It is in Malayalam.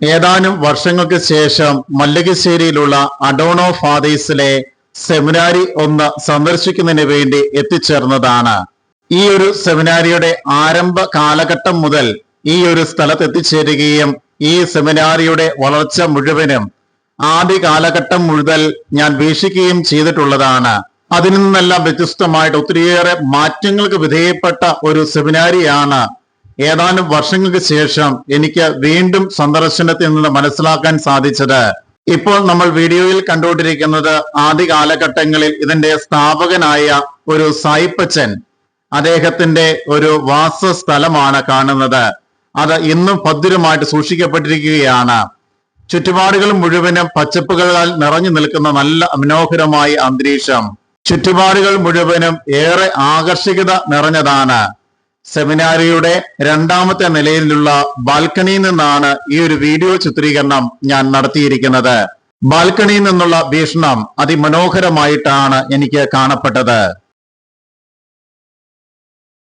ഏതാനും വർഷങ്ങൾക്ക് ശേഷം മല്ലകശ്ശേരിയിലുള്ള അഡോണോ ഫാദേഴ്സിലെ സെമിനാരി ഒന്ന് സന്ദർശിക്കുന്നതിന് വേണ്ടി എത്തിച്ചേർന്നതാണ്. ഈ ഒരു സെമിനാരിയുടെ ആരംഭ കാലഘട്ടം മുതൽ ഈ ഒരു സ്ഥലത്ത് എത്തിച്ചേരുകയും ഈ സെമിനാരിയുടെ വളർച്ച മുഴുവനും ആദ്യ കാലഘട്ടം മുഴുവൻ ഞാൻ വീക്ഷിക്കുകയും ചെയ്തിട്ടുള്ളതാണ്. അതിൽ നിന്നെല്ലാം വ്യത്യസ്തമായിട്ട് ഒത്തിരിയേറെ മാറ്റങ്ങൾക്ക് വിധേയപ്പെട്ട ഒരു സെമിനാരിയാണ് ഏതാനും വർഷങ്ങൾക്ക് ശേഷം എനിക്ക് വീണ്ടും സന്ദർശനത്തിൽ നിന്ന് മനസ്സിലാക്കാൻ സാധിച്ചത്. ഇപ്പോൾ നമ്മൾ വീഡിയോയിൽ കണ്ടുകൊണ്ടിരിക്കുന്നത് ആദ്യ കാലഘട്ടങ്ങളിൽ ഇതിന്റെ സ്ഥാപകനായ ഒരു സായിപ്പച്ചൻ അദ്ദേഹത്തിന്റെ ഒരു വാസസ്ഥലമാണ് കാണുന്നത്. അത് ഇന്നും ഭദ്രമായിട്ട് സൂക്ഷിക്കപ്പെട്ടിരിക്കുകയാണ്. ചുറ്റുപാടുകൾ മുഴുവനും പച്ചപ്പുകളാൽ നിറഞ്ഞു നിൽക്കുന്ന നല്ല മനോഹരമായ അന്തരീക്ഷം. ചുറ്റുപാടുകൾ മുഴുവനും ഏറെ ആകർഷികത നിറഞ്ഞതാണ്. സെമിനാരിയുടെ രണ്ടാമത്തെ നിലയിലുള്ള ബാൽക്കണിയിൽ നിന്നാണ് ഈ ഒരു വീഡിയോ ചിത്രീകരണം ഞാൻ നടത്തിയിരിക്കുന്നത്. ബാൽക്കണിയിൽ നിന്നുള്ള വീക്ഷണം അതിമനോഹരമായിട്ടാണ് എനിക്ക് കാണപ്പെട്ടത്.